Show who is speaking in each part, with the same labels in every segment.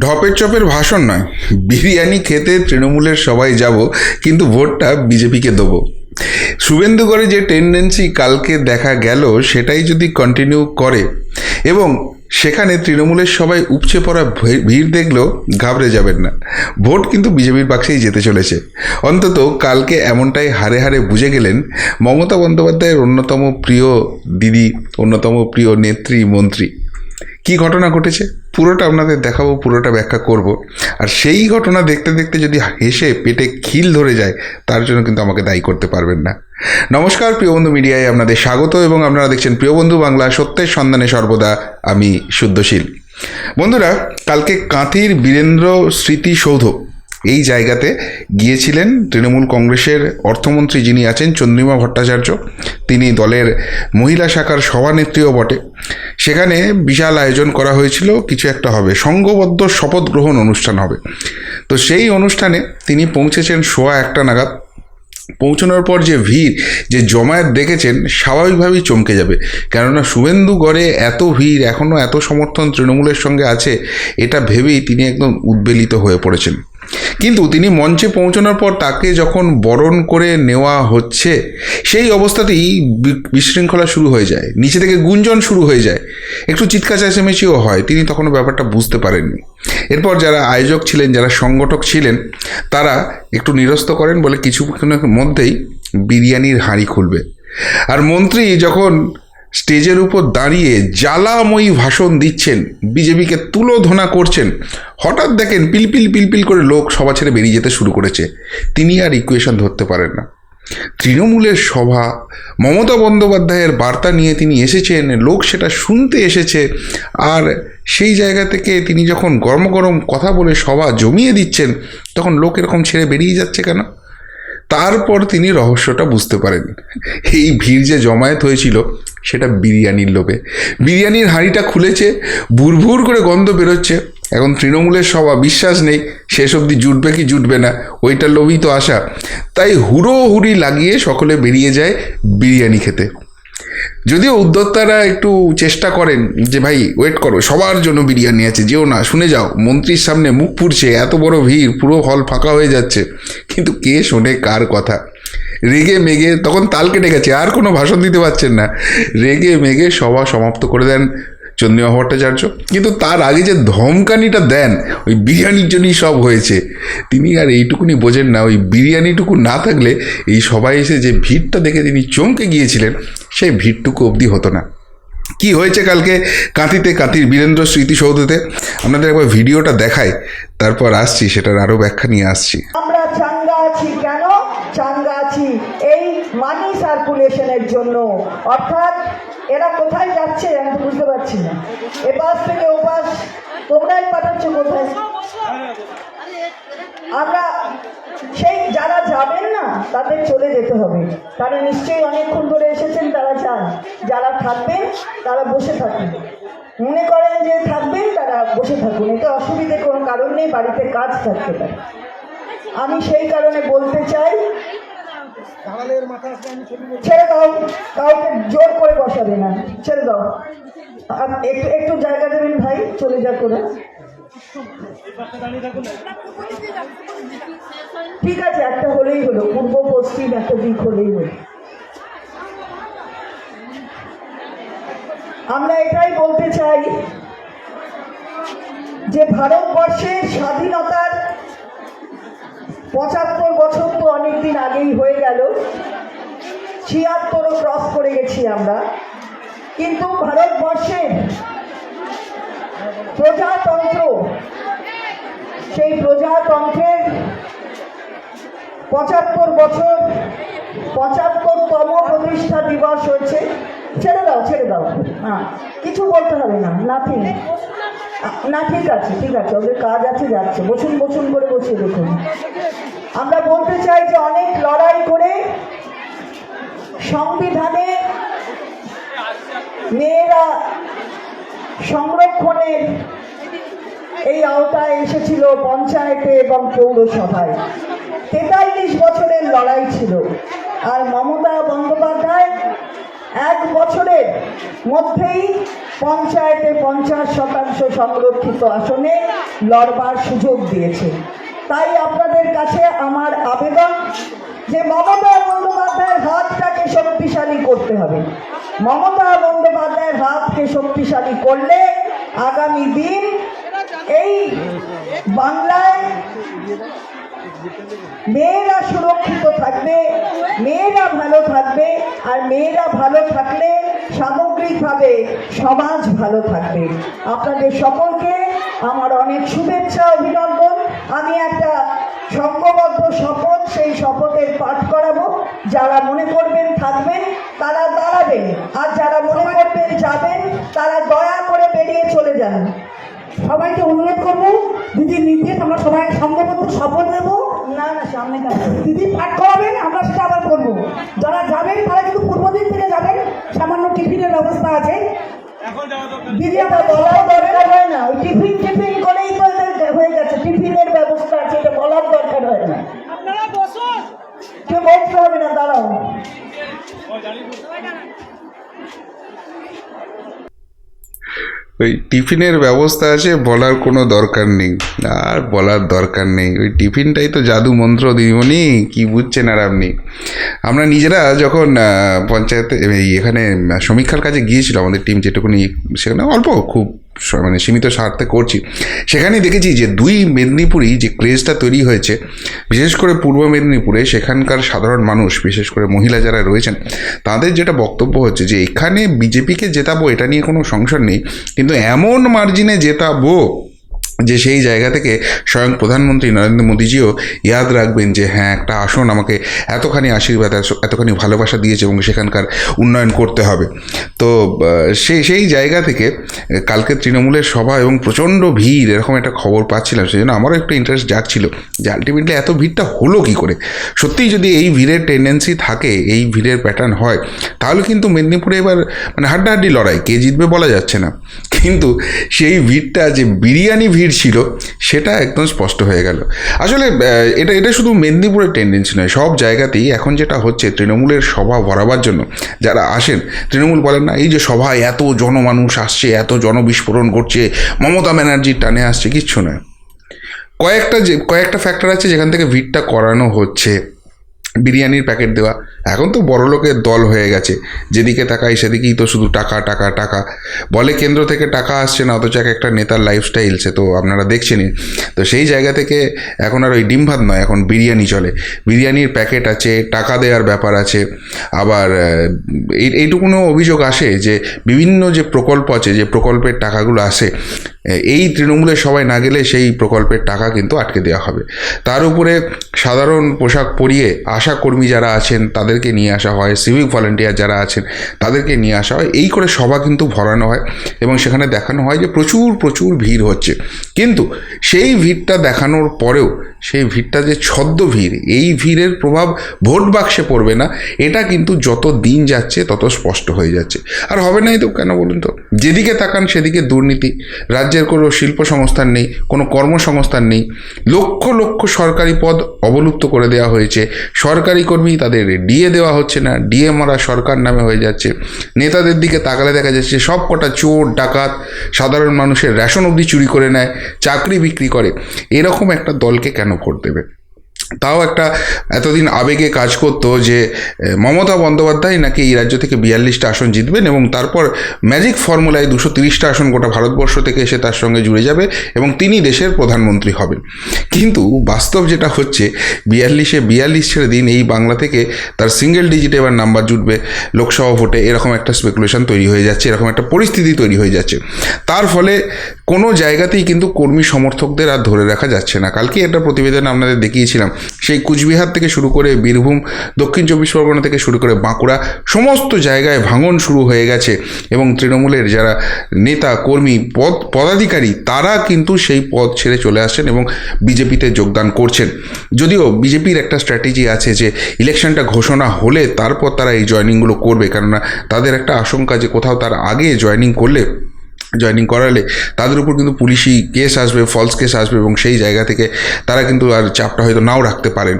Speaker 1: ঢপের চপের ভাষণ নয়, বিরিয়ানি খেতে তৃণমূলের সবাই যাব, কিন্তু ভোটটা বিজেপিকে দেবো। শুভেন্দুগড়ে যে টেন্ডেন্সি কালকে দেখা গেল, সেটাই যদি কন্টিনিউ করে, এবং সেখানে তৃণমূলের সবাই উপচে পড়া ভিড় দেখলেও ঘাবড়ে যাবেন না। ভোট কিন্তু বিজেপির পাশেই যেতে চলেছে। অন্তত কালকে এমনটাই হারে হারে বুঝে গেলেন মমতা বন্দ্যোপাধ্যায়ের অন্যতম প্রিয় দিদি, অন্যতম প্রিয় নেত্রী, মন্ত্রী। কি ঘটনা ঘটেছে? পুরোটা আপনাদের দেখাবো, পুরোটা ব্যাখ্যা করব। আর সেই ঘটনা দেখতে দেখতে যদি হেসে পেটে খিল ধরে যায়, তার জন্য কিন্তু আমাকে দায়ী করতে পারবেন না। নমস্কার, প্রিয় বন্ধু মিডিয়ায় আপনাদের স্বাগত এবং আপনারা দেখছেন প্রিয় বন্ধু বাংলা, সত্যের সন্ধানে সর্বদা আমি শুদ্ধশীল। বন্ধুরা, কালকে কাঁথির বীরেন্দ্র স্মৃতিসৌধ এই জায়গাতে গিয়েছিলেন তৃণমূল কংগ্রেসের অর্থমন্ত্রী যিনি আছেন চন্দ্রিমা ভট্টাচার্য, তিনি দলের মহিলা শাখার সভানেত্রীও বটে। সেখানে বিশাল আয়োজন করা হয়েছিল, কিছু একটা হবে। সংঘবদ্ধ শপথ গ্রহণ অনুষ্ঠান হবে। তো সেই অনুষ্ঠানে তিনি পৌঁছেছেন সোয়া একটা নাগাদ। পৌঁছানোর পর যে ভিড়, যে জমায়েত দেখেছেন স্বাভাবিকভাবেই চমকে যাবে। কেননা শুভেন্দু গড়ে এত ভিড় এখনও এত সমর্থন তৃণমূলের সঙ্গে আছে, এটা ভেবেই তিনি একদম উদ্বেলিত হয়ে পড়েছেন। কিন্তু তিনি মঞ্চে পৌঁছানোর পর তাকে যখন বরণ করে নেওয়া হচ্ছে, সেই অবস্থাতেই বিশৃঙ্খলা শুরু হয়ে যায়। নিচে থেকে গুঞ্জন শুরু হয়ে যায়। একটু চিৎকার চেঁচামেচিও হয়। তিনি তখনও ব্যাপারটা বুঝতে পারেননি। এরপর যারা আয়োজক ছিলেন, যারা সংগঠক ছিলেন, তারা একটু নিরস্ত করেন বলে কিছুক্ষণের মধ্যেই বিরিয়ানির হাঁড়ি খুলবে। আর মন্ত্রী যখন স্টেজের উপর দাঁড়িয়ে জ্বালাময়ী ভাষণ দিচ্ছেন। বিজেপিকে তুলোধনা করছেন। হঠাৎ দেখেন পিলপিল পিলপিল করে লোক সভা ছেড়ে বেরিয়ে যেতে শুরু করেছে। তিনি আর ইকুয়েশন ধরতে পারেন না। তৃণমূলের সভা, মমতা বন্দ্যোপাধ্যায়ের বার্তা নিয়ে তিনি এসেছেন, লোক সেটা শুনতে এসেছে। আর সেই জায়গা থেকে তিনি যখন গরম গরম কথা বলে সভা জমিয়ে দিচ্ছেন, তখন লোক এরকম ছেড়ে বেরিয়ে যাচ্ছে কেন? তারপর তিনি রহস্যটা বুঝতে পারেন। এই ভিড় যে জমায়েত হয়েছিল, সেটা বিরিয়ানির লোভে। বিরিয়ানির হাঁড়িটা খুলেছে, ভুরভুর করে গন্ধ বেরোচ্ছে। এখন তৃণমূলের সভা, বিশ্বাস নেই, শেষ অবধি জুটবে কি জুটবে না, ওইটার লোভই তো আশা। তাই হুড়ো হুড়ি লাগিয়ে সকলে বেরিয়ে যায় বিরিয়ানি খেতে। যদিও উদ্যোক্তারা একটু চেষ্টা করেন যে ভাই ওয়েট করো, সবার জন্য বিরিয়ানি আছে, যেও না, শুনে যাও, মন্ত্রীর সামনে মুখ পুড়ছে, এত বড় ভিড়, পুরো হল ফাঁকা হয়ে যাচ্ছে। কিন্তু কে শোনে কার কথা? রেগে মেগে, তখন তাল কেটে গেছে আর কোনো ভাষণ দিতে পারছেন না। রেগে মেগে সভা সমাপ্ত করে দেন চন্দ্রিমা ভট্টাচার্য। কিন্তু তার আগে যে ধমকানিটা দেন, ওই বিরিয়ানির জন্যই সব হয়েছে। তিনি আর এইটুকুনি বোঝেন না, ওই বিরিয়ানিটুকু না থাকলে এই সবাই এসে যে ভিড়টা দেখে তিনি চমকে গিয়েছিলেন, সেই ভিড়টুকু অবধি হতো না। কি হয়েছে কালকে কাঁথিতে কাঁথির বীরেন্দ্র স্মৃতিসৌধতে? আপনাদের একবার ভিডিওটা দেখাই, তারপর আসছি, সেটার আরও ব্যাখ্যা নিয়ে আসছি।
Speaker 2: আমরা চাঙ্গা আছি কেন? চাঙ্গা আছি। এই সার্কুলেশনের জন্য। অর্থাৎ এরা কোথায় যাচ্ছে আমি বুঝতে পারছি না। এপাশ থেকে ওপাশ তোমরাই পাঠাচ্ছ কোথায়? আমরা সেই যারা যাবেন না, তাদের চলে যেতে হবে। তারা নিশ্চয়ই অনেকক্ষণ ধরে এসেছেন, তারা যান। যারা থাকবেন, তারা বসে থাকুন। মনে করেন যে থাকবেন, তারা বসে থাকুন। এতে অসুবিধে কোনো কারণ নেই, বাড়িতে কাজ থাকতে পারে। আমি সেই কারণে বলতে চাই ছেড়ে দাও, কাউকে জোর করে বসাবে না, ছেড়ে দাও। একটু একটু জায়গা দেবেন ভাই, চলে যা করে ঠিক আছে, একটা হলেই হলো, পূর্ব, পশ্চিম, একটা দিক হলেই হলো। আমরা এটাই বলতে চাই যে ভারতবর্ষের স্বাধীনতার পঁচাত্তর বছর তো অনেকদিন আগেই হয়ে গেল। ছিয়াত্তরও ক্রস করে গেছি আমরা। কিন্তু ভারতবর্ষের প্রজাতন্ত্র, সেই প্রজাতন্ত্রের পঁচাত্তর বছর, পঁচাত্তরতম প্রতিষ্ঠা দিবস হয়েছে। ছেড়ে দাও ছেড়ে দাও। হ্যাঁ কিছু বলতে হবে না নাথিং না, ঠিক আছে ঠিক আছে, ওদের কাজ আছে, যাচ্ছে। বসুন বসুন করে বসিয়ে দেখুন। আমরা বলতে চাই যে অনেক লড়াই করে সংবিধানে মেয়েরা সংরক্ষণের এই আওতায় এসেছিল পঞ্চায়েতে এবং পৌরসভায়। তেতাল্লিশ বছরের লড়াই ছিল। আর মমতা বন্দ্যোপাধ্যায় এক বছরের মধ্যেই পঞ্চায়েতে পঞ্চাশ শতাংশ সংরক্ষিত আসনে লড়বার সুযোগ দিয়েছে। তাই আপনাদের কাছে আমার আবেদন যে মমতা বন্দ্যোপাধ্যায়ের হাতটাকে শক্তিশালী করতে হবে। মমতা বন্দ্যোপাধ্যায়ের হাতকে শক্তিশালী করলে আগামী দিন এই বাংলায় মেয়েরা সুরক্ষিত থাকবে, মেয়েরা ভালো থাকবে, আর মেয়েরা ভালো থাকলে সামগ্রিকভাবে সমাজ ভালো থাকবে। আপনাদের সকলকে আমার অনেক শুভেচ্ছা, অভিনন্দন। আমি একটা সংঘবদ্ধ শপথ সেই শপথের পাঠ করাবো। যারা মনে করবেন থাকবেন তারা দাঁড়াবেন। আর যারা মনে করবেন যাবেন তারা দয়া করে বেরিয়ে চলে যান।
Speaker 3: সবাইকে অনুরোধ করব দিদির নির্দেশ আমরা সবাই সংঘবদ্ধ শপথ নেব।
Speaker 2: না না সামনে
Speaker 3: দিদি পাঠ করাবেন আমরা সেটা আবার করব। যারা যাবেন তারা কিন্তু পূর্ব দিক থেকে যাবেন। সামান্য টিফিনের ব্যবস্থা আছে।
Speaker 2: দিদি আমার বলার দরকার হয় না। ওই টিফিন টিফিন
Speaker 1: ওই টিফিনের ব্যবস্থা আছে, বলার কোনো দরকার নেই। আর বলার দরকার নেই। ওই টিফিনটাই তো জাদু মন্ত্র দিদিমণি, কী বুঝছেন আর আপনি? আমরা নিজেরা যখন পঞ্চায়েতে এখানে সমীক্ষার কাজে গিয়েছিল আমাদের টিম যেটুকুনি, সেখানে অল্প, খুব মানে সীমিত স্বার্থে করছি। সেখানে দেখেছি যে দুই মেদিনীপুরই যে ক্রেজটা তৈরি হয়েছে, বিশেষ করে পূর্ব মেদিনীপুরে সেখানকার সাধারণ মানুষ, বিশেষ করে মহিলা যারা রয়েছেন, তাদের যেটা বক্তব্য হচ্ছে যে এখানে বিজেপিকে জেতাবো এটা নিয়ে কোনো সংশয় নেই, কিন্তু এমন মার্জিনে জেতাবো যে সেই জায়গা থেকে স্বয়ং প্রধানমন্ত্রী নরেন্দ্র মোদীজিও ইয়াদ রাখবেন যে হ্যাঁ একটা আসন আমাকে এতখানি আশীর্বাদ, এত- এতখানি ভালোবাসা দিয়েছে এবং সেখানকার উন্নয়ন করতে হবে। তো সেই সেই জায়গা থেকে কালকে তৃণমূলের সভা এবং প্রচণ্ড ভিড়, এরকম একটা খবর পাচ্ছিলাম সেই জন্য আমারও একটু ইন্টারেস্ট জাগছিল যে আলটিমেটলি এত ভিড়টা হলো কী করে? সত্যিই যদি এই ভিড়ের টেন্ডেন্সি থাকে, এই ভিড়ের প্যাটার্ন হয়, তাহলে কিন্তু মেদিনীপুরে এবার মানে হাড্ডাহাড্ডি লড়াই, কে জিতবে বলা যাচ্ছে না। কিন্তু সেই ভিড়টা যে, বিরিয়ানি ভিড় ছিল, সেটা একদম স্পষ্ট হয়ে গেল। আসলে এটা এটা শুধু মেদিনীপুরের টেন্ডেন্সি নয়, সব জায়গাতেই এখন যেটা হচ্ছে তৃণমূলের সভা ভরাবার জন্য যারা আসেন, তৃণমূল বলেন না, এই যে সভায় এত জনমানুষ আসছে, এত জনবিস্ফোরণ করছে মমতা ব্যানার্জির টানে আসছে, কিচ্ছু নয়। কয়েকটা যে, কয়েকটা ফ্যাক্টর আছে যেখান থেকে ভিড়টা করানো হচ্ছে। বিরিয়ানির প্যাকেট দেওয়া। এখন তো বড় লোকের দল হয়ে গেছে। যেদিকে তাকাই সেদিকেই তো শুধু টাকা টাকা টাকা। বলে কেন্দ্র থেকে টাকা আসছে না, অথচ এক একটা নেতার লাইফস্টাইল সে তো আপনারা দেখছেনই। তো সেই জায়গা থেকে এখন আর ওই ডিম ভাত নয়, এখন বিরিয়ানি চলে। বিরিয়ানির প্যাকেট আছে, টাকা দেওয়ার ব্যাপার আছে। আবার এই, এইটুকুনও অভিযোগ আসে যে বিভিন্ন যে প্রকল্প আছে, যে প্রকল্পের টাকাগুলো আসে এই তৃণমূলের সবাই না গেলে সেই প্রকল্পের টাকা কিন্তু আটকে দেওয়া হবে। তার উপরে সাধারণ পোশাক পরিয়ে আশা কর্মী যারা আছেন, তাদেরকে নিয়ে আসা হয় সিভিক ভলেন্টিয়ার যারা আছেন, তাদেরকে নিয়ে আসা হয়। এই করে সভা কিন্তু ভরানো হয় এবং সেখানে দেখানো হয় যে প্রচুর প্রচুর ভিড় হচ্ছে। কিন্তু সেই ভিড়টা দেখানোর পরেও, সেই ভিড়টা যে ছদ্ম ভিড়, এই ভিড়ের প্রভাব ভোট বাক্সে পড়বে না, এটা কিন্তু যত দিন যাচ্ছে তত স্পষ্ট হয়ে যাচ্ছে। আর হবে নাই তো কেন বলুন তো? যেদিকে তাকান সেদিকে দুর্নীতি। রাজ্যের কোনো শিল্প সংস্থান নেই, কোনো কর্মসংস্থান নেই। লক্ষ লক্ষ সরকারি পদ অবলুপ্ত করে দেওয়া হয়েছে। সরকারি কর্মী তাদের ডিএ দেওয়া হচ্ছে না, ডিএ মারা সরকার নামে হয়ে যাচ্ছে। নেতাদের দিকে তাকালে দেখা যাচ্ছে সব কটা চোর, ডাকাত, সাধারণ মানুষের রেশন অবধি চুরি করে নেয়, চাকরি বিক্রি করে। এরকম একটা দলকে কেন ভোট দেবে? তাও একটা এতদিন আবেগে কাজ করতো যে মমতা বন্দ্যোপাধ্যায় নাকি এই রাজ্য থেকে বিয়াল্লিশটা আসন জিতবেন এবং তারপর ম্যাজিক ফর্মুলায় দুশো তিরিশটা আসন গোটা ভারতবর্ষ থেকে এসে তার সঙ্গে জুড়ে যাবে এবং তিনি দেশের প্রধানমন্ত্রী হবেন। কিন্তু বাস্তব যেটা হচ্ছে, বিয়াল্লিশে বিয়াল্লিশ ছেড়ে দিন এই বাংলা থেকে তার সিঙ্গেল ডিজিটে এবার নাম্বার জুটবে লোকসভা ভোটে। এরকম একটা স্পেকুলেশন তৈরি হয়ে যাচ্ছে, এরকম একটা পরিস্থিতি তৈরি হয়ে যাচ্ছে। তার ফলে কোনো জায়গাতেই কিন্তু কর্মী সমর্থকদের আর ধরে রাখা যাচ্ছে না। কালকে একটা প্রতিবেদন আপনাদের দেখিয়েছিলাম সেই কুচবিহার থেকে শুরু করে বীরভূম, দক্ষিণ চব্বিশ পরগনা থেকে শুরু করে বাঁকুড়া, সমস্ত জায়গায় ভাঙন শুরু হয়ে গেছে এবং তৃণমূলের যারা নেতা, কর্মী, পদ, পদাধিকারী, তারা কিন্তু সেই পদ ছেড়ে চলে আসছেন এবং বিজেপিতে যোগদান করছেন। যদিও বিজেপির একটা স্ট্র্যাটেজি আছে যে ইলেকশনটা ঘোষণা হলে তারপর তারা এই জয়নিংগুলো করবে, কেননা তাদের একটা আশঙ্কা যে কোথাও তার আগে জয়নিং করলে জয়েনিং করালে তাদের উপর কিন্তু পুলিশি কেস আসবে ফলস কেস আসবে এবং সেই জায়গা থেকে তারা কিন্তু আর চাপটা হয়তো নাও রাখতে পারেন।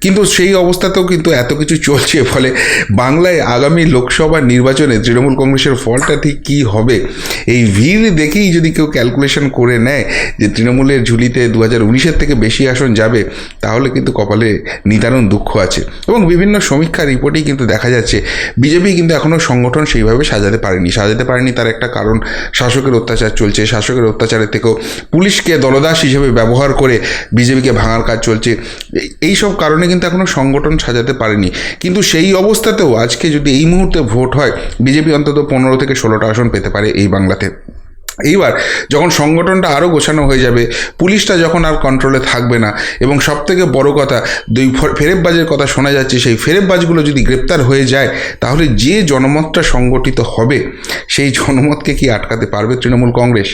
Speaker 1: কিন্তু সেই অবস্থাতেও কিন্তু এত কিছু চলছে ফলে বাংলায় আগামী লোকসভা নির্বাচনে তৃণমূল কংগ্রেসের ফলটা ঠিক কী হবে? এই ভিড় দেখেই যদি কেউ ক্যালকুলেশন করে নেয় যে তৃণমূলের ঝুলিতে দু হাজার উনিশের থেকে বেশি আসন যাবে, তাহলে কিন্তু কপালে নিদারুণ দুঃখ আছে। এবং বিভিন্ন সমীক্ষা রিপোর্টেই কিন্তু দেখা যাচ্ছে। বিজেপি কিন্তু এখনও সংগঠন সেইভাবে সাজাতে পারেনি। সাজাতে পারেনি তার একটা কারণ শাসকের অত্যাচার চলছে। শাসকের অত্যাচারের থেকেও পুলিশকে দলদাস হিসেবে ব্যবহার করে বিজেপিকে ভাঙার কাজ চলছে। এই- সব কারণে কিন্তু এখনও সংগঠন সাজাতে পারেনি। কিন্তু সেই অবস্থাতেও আজকে যদি এই মুহূর্তে ভোট হয়, বিজেপি অন্তত পনেরো থেকে ষোলোটা আসন পেতে পারে এই বাংলাতে। এইবার যখন সংগঠনটা আরও গোছানো হয়ে যাবে, পুলিশটা যখন আর কন্ট্রোলে থাকবে না, এবং সব থেকে বড় কথা, দুই ফেরেববাজের কথা শোনা যাচ্ছে, সেই ফেরেববাজগুলো যদি গ্রেপ্তার হয়ে যায়, তাহলে যে জনমতটা সংগঠিত হবে, সেই জনমতকে কি আটকাতে পারবে তৃণমূল কংগ্রেস?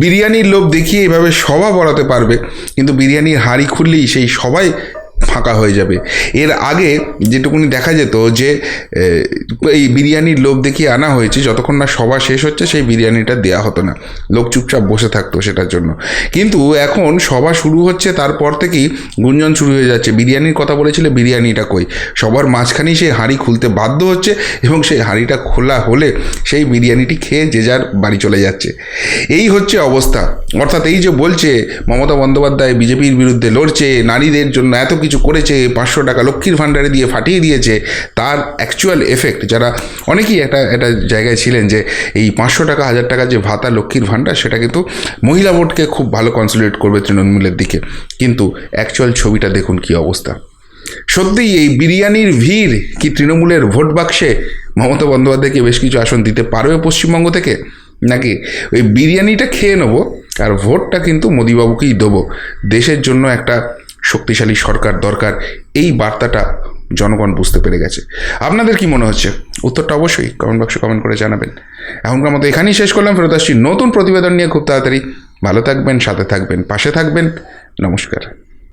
Speaker 1: বিরিয়ানির লোভ দেখিয়ে এভাবে সভা বড়াতে পারবে, কিন্তু বিরিয়ানির হাঁড়ি খুললেই সেই সবাই ফাঁকা হয়ে যাবে। এর আগে যেটুকুনি দেখা যেত যে এই বিরিয়ানির লোভ দেখিয়ে আনা হয়েছে, যতক্ষণ না সভা শেষ হচ্ছে, সেই বিরিয়ানিটা দেওয়া হতো না। লোক চুপচাপ বসে থাকতো সেটার জন্য। কিন্তু এখন সভা শুরু হচ্ছে, তারপর থেকেই গুঞ্জন শুরু হয়ে যাচ্ছে। বিরিয়ানির কথা বলেছিলে, বিরিয়ানিটা কই? সবার মাঝখানেই সেই হাঁড়ি খুলতে বাধ্য হচ্ছে এবং সেই হাঁড়িটা খোলা হলে সেই বিরিয়ানিটি খেয়ে যে যার বাড়ি চলে যাচ্ছে। এই হচ্ছে অবস্থা। অর্থাৎ এই যে বলছে, মমতা বন্দ্যোপাধ্যায় বিজেপির বিরুদ্ধে লড়ছে, নারীদের জন্য এত কিছু করেছে, পাঁচশো টাকা লক্ষ্মীর ভাণ্ডারে দিয়ে ফাটিয়ে দিয়েছে, তার অ্যাকচুয়াল এফেক্ট যারা অনেকেই একটা একটা জায়গায় ছিলেন যে এই পাঁচশো টাকা, হাজার টাকা যে ভাতা লক্ষ্মীর ভাণ্ডার, সেটা কিন্তু মহিলা ভোটকে খুব ভালো কনসুলেট করবে তৃণমূলের দিকে। কিন্তু অ্যাকচুয়াল ছবিটা দেখুন কি অবস্থা। সত্যিই এই বিরিয়ানির ভিড় কি তৃণমূলের ভোট বাক্সে মমতা বন্দ্যোপাধ্যায়কে বেশ কিছু আসন দিতে পারবে পশ্চিমবঙ্গ থেকে? নাকি ওই বিরিয়ানিটা খেয়ে নেব আর ভোটটা কিন্তু মোদিবাবুকেই দেবো। দেশের জন্য একটা শক্তিশালী সরকার দরকার, এই বার্তাটা জনগণ বুঝতে পেরে গেছে। আপনাদের কি মনে হচ্ছে? উত্তরটা অবশ্যই কমেন্ট বক্সে কমেন্ট করে জানাবেন। এখনকার মতো এখানেই শেষ করলাম, ফেরত আসছি নতুন প্রতিবেদন নিয়ে খুব তাড়াতাড়ি। ভালো থাকবেন, সাথে থাকবেন, পাশে থাকবেন। নমস্কার।